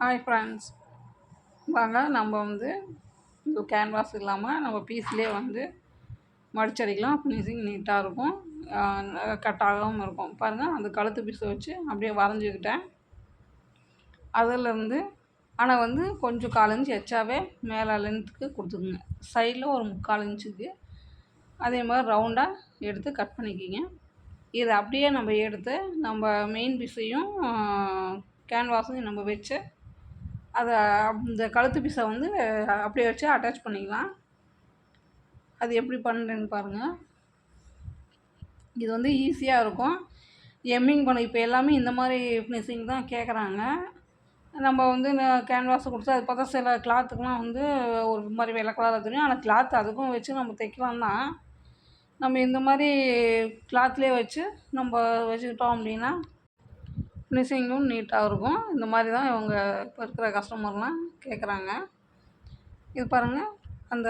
Hi friends வாங்க நம்ம வந்து இந்த கேன்வாஸ் இல்லாமல் நம்ம பீஸ்லேயே வந்து மடிச்சடிக்கலாம். ஃபினிஷிங் நீட்டாக இருக்கும். கட் ஆகாமல் இருக்கும். பாருங்கள் அந்த கழுத்து பீஸை வச்சு அப்படியே வரைஞ்சிக்கிட்டேன். அதிலேருந்து ஆனால் வந்து கொஞ்சம் கால் இன்ச்சு எச்சாவே மேலே லென்த்துக்கு கொடுத்துக்குங்க. சைடில் ஒரு முக்கால் இன்ச்சுக்கு அதே மாதிரி ரவுண்டாக எடுத்து கட் பண்ணிக்கிங்க. இதை அப்படியே நம்ம எடுத்து நம்ம மெயின் பீஸையும் கேன்வாஸையும் நம்ம வச்சு அதை இந்த கழுத்து பீஸை வந்து அப்படியே வச்சு அட்டாச் பண்ணிக்கலாம். அது எப்படி பண்ணுறேன்னு பாருங்கள் இது வந்து ஈஸியாக இருக்கும். எம்மிங் பண்ண இப்போ எல்லாமே இந்த மாதிரி ஃபினிஷிங் தான் கேட்குறாங்க நம்ம வந்து கேன்வாஸை கொடுத்து அது பார்த்தா சில கிளாத்துக்கெலாம் வந்து ஒரு மாதிரி வெள்ளை கலராக தெரியும். ஆனால் கிளாத் அதுக்கும் வச்சு நம்ம தைக்கலாம் தான். நம்ம இந்த மாதிரி கிளாத்லேயே வச்சு நம்ம வச்சுக்கிட்டோம் அப்படின்னா ஃபினிஷிங்கும் நீட்டாக இருக்கும். இந்த மாதிரி தான் இவங்க இப்போ இருக்கிற கஸ்டமர்லாம் கேட்குறாங்க. இது பாருங்கள் அந்த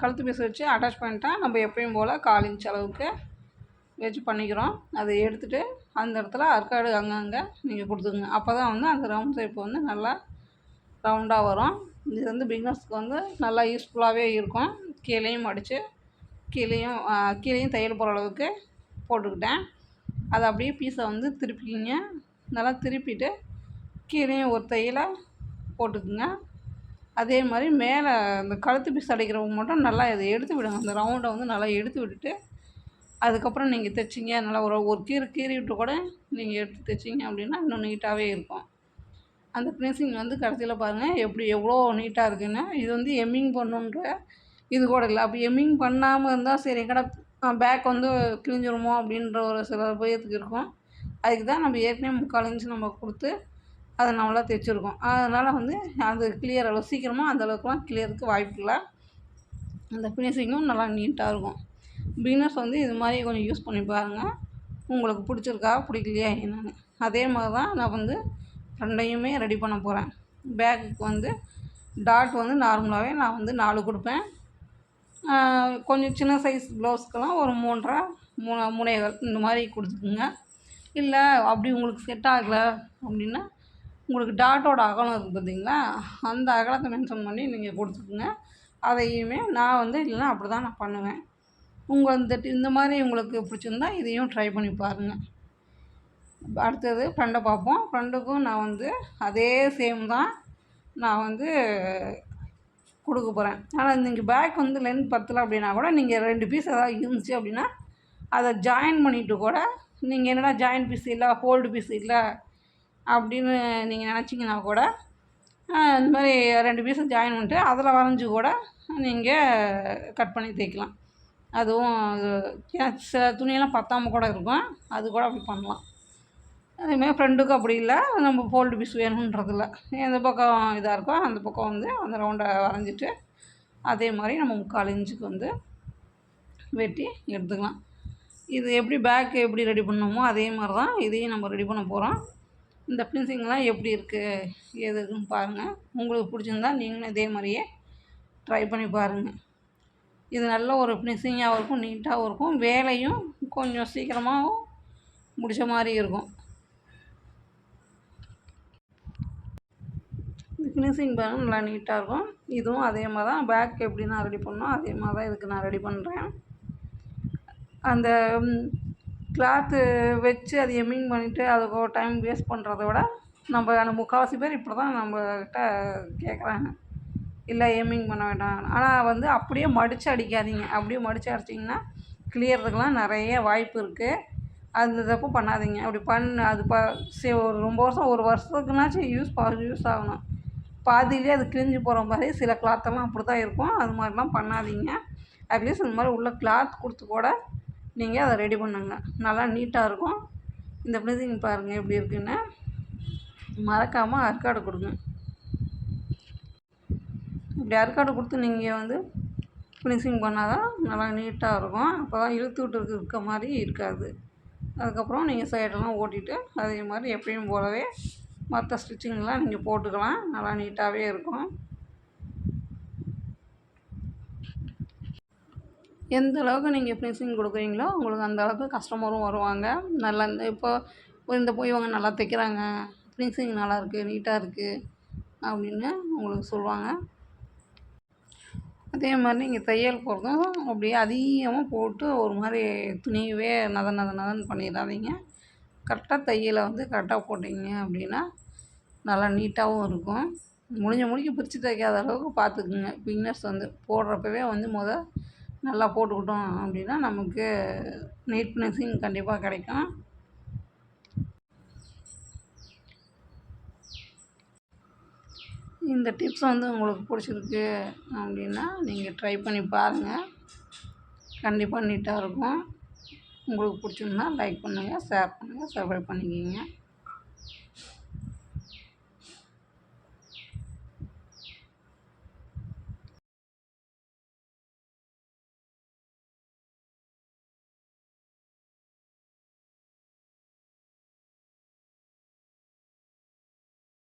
கழுத்து பீஸ் வச்சு அட்டாச் பண்ணிட்டால் நம்ம எப்பயும் போல் கால் இன்ச் அளவுக்கு வச்சு பண்ணிக்கிறோம். அதை எடுத்துகிட்டு அந்த இடத்துல அர்க்காடு அங்கங்கே நீங்கள் கொடுத்துக்குங்க. அப்போ தான் வந்து அந்த ரவுண்ட் ஷேப் வந்து நல்லா ரவுண்டாக வரும். இது வந்து பிக்னஸ்க்கு வந்து நல்லா யூஸ்ஃபுல்லாகவே இருக்கும். கீழேயும் அடித்து கீழேயும் கீழேயும் தையல் போகிற அளவுக்கு போட்டுக்கிட்டேன். அதை அப்படியே பீஸை வந்து திருப்பிக்கிங்க. நல்லா திருப்பிட்டு கீழேயும் ஒரு தையலாக போட்டுக்குங்க. அதே மாதிரி மேலே அந்த கழுத்து பீஸ் அடிக்கிறவங்க மட்டும் நல்லா இதை எடுத்து விடுங்க. அந்த ரவுண்டை வந்து நல்லா எடுத்து விட்டுட்டு அதுக்கப்புறம் நீங்கள் தைச்சிங்க. நல்லா ஒரு ஒரு கீறு கீறி விட்டு கூட நீங்கள் எடுத்து தைச்சிங்க அப்படின்னா இன்னும் நீட்டாகவே இருக்கும். அந்த ஃபினிஷிங் வந்து கடைசியில் பாருங்கள் எப்படி எவ்வளோ நீட்டாக இருக்குன்னு. இது வந்து எம்மிங் பண்ணுன்ற இது கூட இல்லை. அப்படி எம்மிங் பண்ணாமல் இருந்தால் சரி எங்கடா பேக் வந்து கிழிஞ்சிருமோ அப்படின்ற ஒரு சில பயத்துக்கு இருக்கும். அதுக்கு தான் நம்ம ஏற்கனவே முக்கால் இன்ச்சு நம்ம கொடுத்து அதை நம்மளாக தைச்சிருக்கோம். அதனால் வந்து அது கிளியர் அளவு சீக்கிரமாக அந்த அளவுக்குலாம் கிளியருக்கு வாய்ப்பு இல்லை அந்த ஃபினிஷிங்கும் நல்லா நீட்டாக இருக்கும். பிகினர்ஸ் வந்து இது மாதிரி கொஞ்சம் யூஸ் பண்ணி பாருங்கள் உங்களுக்கு பிடிச்சிருக்கா பிடிக்கலையா என்னென்னு. அதே மாதிரி தான் நான் வந்து ரெண்டையுமே ரெடி பண்ண போகிறேன் பேக்குக்கு வந்து டாட் வந்து நார்மலாகவே நான் வந்து நாலு கொடுப்பேன். கொஞ்சம் சின்ன சைஸ் ப்ளவுஸ்க்கெல்லாம் ஒரு மூன்றரை மூணு முனைகள் இந்த மாதிரி கொடுத்துக்குங்க. இல்லை அப்படி உங்களுக்கு செட் ஆகலை அப்படின்னா உங்களுக்கு டாட்டோட அகலம் இருக்குது பார்த்தீங்களா அந்த அகலத்தை மென்ஷன் பண்ணி நீங்கள் கொடுத்துக்குங்க. அதையுமே நான் வந்து இல்லைன்னா அப்படி தான் நான் பண்ணுவேன். உங்கள் இந்த இந்த மாதிரி உங்களுக்கு பிடிச்சிருந்தா இதையும் ட்ரை பண்ணி பாருங்கள் அடுத்தது ஃப்ரெண்டை பார்ப்போம். ஃப்ரெண்டுக்கும் நான் வந்து அதே சேம் தான் நான் வந்து கொடுக்க போகிறேன் ஆனால் நீங்கள் பேக் வந்து லென்த் பத்தலை அப்படின்னா கூட நீங்கள் ரெண்டு பீஸ் ஏதாவது இருந்துச்சு அப்படின்னா அதை ஜாயின் பண்ணிவிட்டு கூட நீங்கள் என்னடா ஜாயின் பீஸ் இல்லை ஹோல்டு பீஸ் இல்லை அப்படின்னு நீங்கள் நினச்சிங்கன்னா கூட இந்த மாதிரி ரெண்டு பீஸும் ஜாயின் பண்ணிட்டு அதில் வரைஞ்சி கூட நீங்கள் கட் பண்ணி தைக்கலாம் அதுவும் சில துணியெல்லாம் பத்தாமல் கூட இருக்கும். அது கூட அப்படி பண்ணலாம். அதேமாதிரி ஃப்ரெண்டுக்கும் அப்படி இல்லை நம்ம ஃபோல்டு பீஸ் வேணுன்றதில்ல. எந்த பக்கம் இதாக இருக்கோ அந்த பக்கம் வந்து அந்த ரவுண்டை வரைஞ்சிட்டு அதே மாதிரி நம்ம முக்கால் இன்ச்சுக்கு வந்து வெட்டி எடுத்துக்கலாம். இது எப்படி பேக்கு எப்படி ரெடி பண்ணோமோ அதே மாதிரி தான் இதையும் நம்ம ரெடி பண்ண போகிறோம் இந்த ஃபினிஷிங்லாம் எப்படி இருக்குது எதுக்குன்னு பாருங்கள் உங்களுக்கு பிடிச்சிருந்தா நீங்களும் இதே மாதிரியே ட்ரை பண்ணி பாருங்கள் இது நல்ல ஒரு ஃபினிஷிங்காகவும் இருக்கும் நீட்டாகவும் இருக்கும். வேலையும் கொஞ்சம் சீக்கிரமாகவும் முடித்த மாதிரி இருக்கும். ஃபினிஷிங் பாருங்கள் நல்லா நீட்டாக இருக்கும். இதுவும் அதே மாதிரி தான் பேக் எப்படி நான் ரெடி பண்ணோம் அதே மாதிரி தான் இதுக்கு நான் ரெடி பண்ணுறேன் அந்த கிளாத்து வச்சு அது எம்மிங் பண்ணிவிட்டு அதுக்கு ஒரு டைம் வேஸ்ட் பண்ணுறத விட நம்ம அந்த முக்கால்வாசி பேர் இப்படி தான் நம்மக்கிட்ட கேட்குறாங்க இல்லை எம்மிங் பண்ண வேண்டாம். ஆனால் வந்து அப்படியே மடித்து அடிக்காதீங்க. அப்படியே மடித்து அடிச்சிங்கன்னா கிளியறதுக்கெலாம் நிறைய வாய்ப்பு இருக்குது அந்த தப்பு பண்ணாதீங்க. அப்படி பண்ண அது ப சரி ஒரு ரொம்ப வருஷம் ஒரு வருஷத்துக்குனாச்சும் யூஸ் யூஸ் ஆகணும். பாதியிலே அது கிழிஞ்சு போகிற மாதிரி சில கிளாத்தெல்லாம் அப்படி தான் இருக்கும். அது மாதிரிலாம் பண்ணாதீங்க. அட்லீஸ்ட் இந்த மாதிரி உள்ள கிளாத் கொடுத்து கூட நீங்கள் அதை ரெடி பண்ணுங்க. நல்லா நீட்டாக இருக்கும். இந்த ஃபினிஷிங் பாருங்கள் எப்படி இருக்குன்னு. மறக்காமல் அர்க்காடு கொடுங்க. இப்படி அர்க்காடு கொடுத்து நீங்கள் வந்து ஃபினிஷிங் பண்ணால் தான் நல்லா நீட்டாக இருக்கும். அப்போ தான் இழுத்து விட்டு இருக்க மாதிரி இருக்காது. அதுக்கப்புறம் நீங்கள் சைடெல்லாம் ஓட்டிட்டு அதே மாதிரி எப்பயும் போலவே மற்ற ஸ்டிச்சிங்லாம் நீங்கள் போட்டுக்கலாம். நல்லா நீட்டாகவே இருக்கும். எந்த அளவுக்கு நீங்கள் ஃபினிஷிங் கொடுக்குறீங்களோ உங்களுக்கு அந்த அளவுக்கு கஸ்டமரும் வருவாங்க. நல்லா இந்த இப்போ இந்த போய் இவங்க நல்லா தைக்கிறாங்க. ஃபினிஷிங் நல்லாயிருக்கு நீட்டாக இருக்குது அப்படின்னு உங்களுக்கு சொல்லுவாங்க. அதே மாதிரி நீங்கள் தையல் போகிறதும் அப்படியே அதிகமாக போட்டு ஒரு மாதிரி துணியவே நத நத நதன்னு பண்ணிடாதீங்க. கரெக்டாக தையலை வந்து கரெக்டாக போட்டிங்க அப்படின்னா நல்லா நீட்டாகவும் இருக்கும். முடிஞ்ச முடிக்க பிரித்து தைக்காத அளவுக்கு பார்த்துக்குங்க. பிகினர்ஸ் வந்து போடுறப்பவே வந்து முதல் நல்லா போட்டுக்கிட்டோம் அப்படின்னா நமக்கு நீட் கண்டிப்பாக கிடைக்கும். இந்த டிப்ஸ் வந்து உங்களுக்கு பிடிச்சிருக்கு அப்படின்னா நீங்கள் ட்ரை பண்ணி பாருங்கள் கண்டிப்பாக நீட்டாக இருக்கும். உங்களுக்கு பிடிச்சிருந்தா லைக் பண்ணுங்கள் ஷேர் பண்ணுங்கள் சப்ஸ்கிரைப் பண்ணிக்கோங்க.